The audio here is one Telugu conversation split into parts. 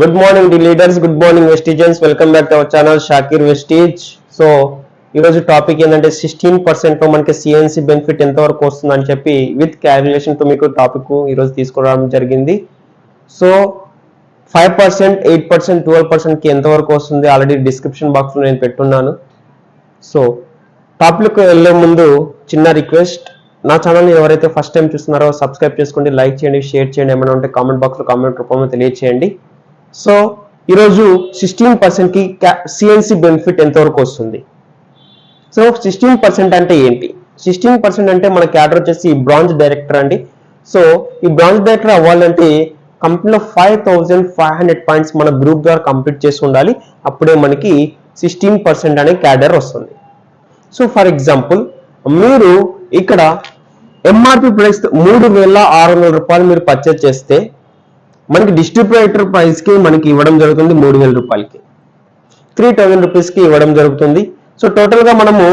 Good morning the leaders good morning Vestigeans welcome back to our channel Shakir Vestige so ఈరోజు టాపిక్ ఏంటంటే సిక్స్టీన్ పర్సెంట్ మనకి సిఎన్సి బెనిఫిట్ ఎంతవరకు వస్తుందని చెప్పి విత్ క్యాలిక్యులేషన్ టు మీకు టాపిక్ ఈరోజు తీసుకురావడం జరిగింది. So five percent eight percent twelve పర్సెంట్కి ఎంతవరకు వస్తుంది? ఆల్రెడీ డిస్క్రిప్షన్ బాక్స్లో నేను పెట్టున్నాను. సో టాపిక్ వెళ్ళే ముందు చిన్న రిక్వెస్ట్ నా ఛానల్ని ఎవరైతే ఫస్ట్ టైం చూస్తున్నారో సబ్స్క్రైబ్ చేసుకోండి లైక్ చేయండి షేర్ చేయండి. ఏమైనా ఉంటే కామెంట్ బాక్స్లో కామెంట్ రూపంలో తెలియచేయండి. సో ఈరోజు సిక్స్టీన్ పర్సెంట్కి సిఎన్సి బెనిఫిట్ ఎంతవరకు వస్తుంది? సో సిక్స్టీన్ పర్సెంట్ అంటే ఏంటి? సిక్స్టీన్ పర్సెంట్ అంటే మన క్యాడర్ వచ్చేసి బ్రాంజ్ డైరెక్టర్ అండి. సో ఈ బ్రాంజ్ డైరెక్టర్ అవ్వాలంటే కంపెనీలో five thousand five hundred points మన గ్రూప్ ద్వారా కంప్లీట్ చేసి ఉండాలి. అప్పుడే మనకి సిక్స్టీన్ పర్సెంట్ అనే క్యాడర్ వస్తుంది. సో ఫర్ ఎగ్జాంపుల్ మీరు ఇక్కడ ఎంఆర్పి ప్రైస్ మూడు వేల ఆరు వందల రూపాయలు మీరు పర్చేజ్ చేస్తే మనకి డిస్ట్రిబ్యూటర్ ప్రైస్కి మనకి ఇవ్వడం జరుగుతుంది మూడు వేల రూపాయలకి త్రీ థౌజండ్ రూపీస్కి ఇవ్వడం జరుగుతుంది. సో టోటల్గా మనము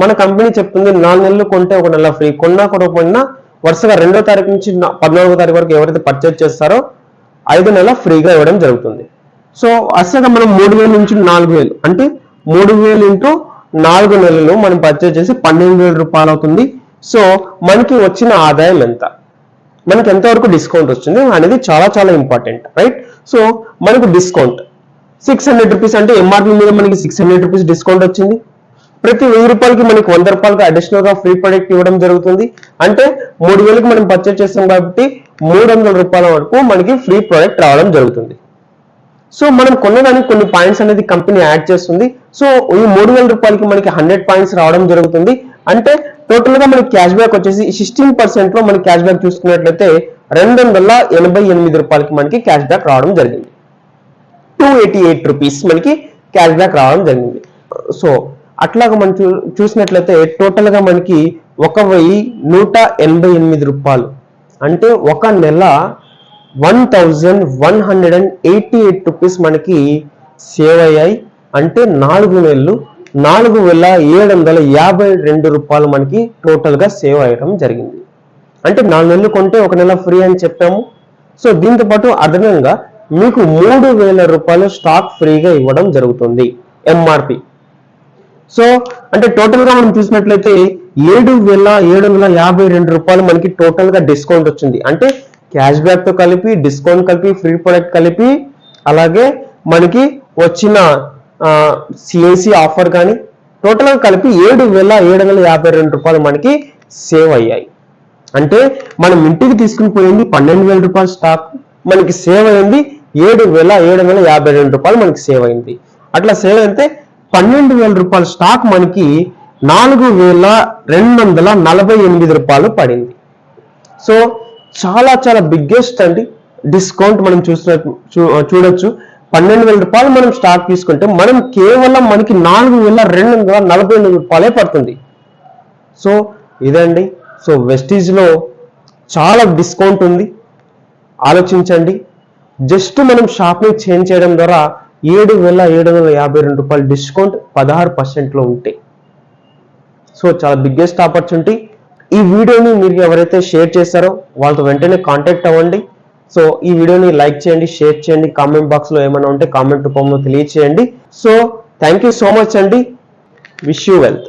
మన కంపెనీ చెప్తుంది నాలుగు నెలలు కొంటే ఒక నెల ఫ్రీ కొన్నా కొనకపోయినా వరుసగా రెండో తారీఖు నుంచి పద్నాలుగో తారీఖు వరకు ఎవరైతే పర్చేజ్ చేస్తారో ఐదు నెలల ఫ్రీగా ఇవ్వడం జరుగుతుంది. సో అసలుగా మనం మూడు వేల నుంచి నాలుగు వేలు అంటే మూడు వేలు ఇంటూ నాలుగు నెలలు మనం పర్చేజ్ చేసి పన్నెండు వేల రూపాయలు అవుతుంది. సో మనకి వచ్చిన ఆదాయం ఎంత? మనకి ఎంతవరకు డిస్కౌంట్ వస్తుంది అనేది చాలా చాలా ఇంపార్టెంట్ రైట్ సో మనకు డిస్కౌంట్ సిక్స్ హండ్రెడ్ రూపీస్ అంటే ఎంఆర్పి మీద మనకి సిక్స్ హండ్రెడ్ రూపీస్ డిస్కౌంట్ వచ్చింది. ప్రతి వెయ్యి రూపాయలకి మనకి వంద రూపాయలకి అడిషనల్గా ఫ్రీ ప్రొడక్ట్ ఇవ్వడం జరుగుతుంది. అంటే మూడు వేలకి మనం పర్చేజ్ చేస్తాం కాబట్టి మూడు వందల రూపాయల వరకు మనకి ఫ్రీ ప్రొడక్ట్ రావడం జరుగుతుంది. సో మనం కొనడానికి కొన్ని పాయింట్స్ అనేది కంపెనీ యాడ్ చేస్తుంది. సో ఈ మూడు వేల రూపాయలకి మనకి హండ్రెడ్ పాయింట్స్ రావడం జరుగుతుంది. అంటే టోటల్గా మనకి క్యాష్ బ్యాక్ వచ్చేసి సిక్స్టీన్ పర్సెంట్లో మన క్యాష్ బ్యాక్ చూసుకున్నట్లయితే రెండు వందల ఎనభై ఎనిమిది రూపాయలకి మనకి క్యాష్ బ్యాక్ రావడం జరిగింది. టూ ఎయిటీ ఎయిట్ రూపీస్ మనకి క్యాష్ బ్యాక్ రావడం జరిగింది. సో అట్లాగా మనం చూ చూసినట్లయితే టోటల్గా మనకి ఒక వెయ్యి నూట ఎనభై ఎనిమిది రూపాయలు. అంటే ఒక నెల one thousand one hundred and eighty eight rupees మనకి సేవ్ అయ్యాయి. అంటే నాలుగు నెలలు నాలుగు వేల ఏడు వందల యాభై రెండు రూపాయలు మనకి టోటల్గా సేవ్ అయ్యడం జరిగింది. అంటే నాలుగు నెలలు కొంటే ఒక నెల ఫ్రీ అని చెప్పాము. సో దీంతో పాటు అదనంగా మీకు మూడు వేల రూపాయలు స్టాక్ ఫ్రీగా ఇవ్వడం జరుగుతుంది ఎంఆర్పి సో అంటే టోటల్గా మనం చూసినట్లయితే ఏడు వేల ఏడు వందల యాభై రెండు రూపాయలు మనకి టోటల్గా డిస్కౌంట్ వచ్చింది. అంటే క్యాష్ బ్యాక్తో కలిపి డిస్కౌంట్ కలిపి ఫ్రీ ప్రొడక్ట్ కలిపి అలాగే మనకి వచ్చిన సిఎన్సి ఆఫర్ కానీ టోటల్గా కలిపి ఏడు వేల ఏడు వందల యాభై రెండు రూపాయలు మనకి సేవ్ అయ్యాయి. అంటే మనం ఇంటికి తీసుకుని పోయింది పన్నెండు వేల రూపాయల స్టాక్ మనకి సేవ్ అయింది ఏడు వేల ఏడు వందల యాభై రెండు రూపాయలు మనకి సేవ్ అయింది. అట్లా సేవ్ అయితే పన్నెండు వేల రూపాయల స్టాక్ మనకి నాలుగు వేల రెండు వందల నలభై ఎనిమిది రూపాయలు పడింది. సో చాలా చాలా బిగ్గెస్ట్ అండి. డిస్కౌంట్ మనం చూసిన చూ- చూడొచ్చు. పన్నెండు వేల రూపాయలు మనం స్టాక్ తీసుకుంటే మనం కేవలం మనకి నాలుగు వేల రెండు వందల నలభై ఎనిమిది రూపాయలే పడుతుంది. సో ఇదండి. సో వెస్టీజ్లో చాలా డిస్కౌంట్ ఉంది. ఆలోచించండి. జస్ట్ మనం షాప్ని చేంజ్ చేయడం ద్వారా ఏడు వేల ఏడు వందల యాభై రెండు రూపాయలు డిస్కౌంట్ పదహారు పర్సెంట్లో ఉంటే. సో చాలా బిగ్గెస్ట్ ఆపర్చునిటీ ఈ వీడియోని మీరు ఎవరైతే షేర్ చేశారో వాళ్ళతో వెంటనే కాంటాక్ట్ అవ్వండి. సో ఈ వీడియోని లైక్ చేయండి షేర్ చేయండి కామెంట్ బాక్స్లో ఏమైనా ఉంటే కామెంట్ రూపంలో తెలియచేయండి. So thank you so much అండి. Wish you wealth.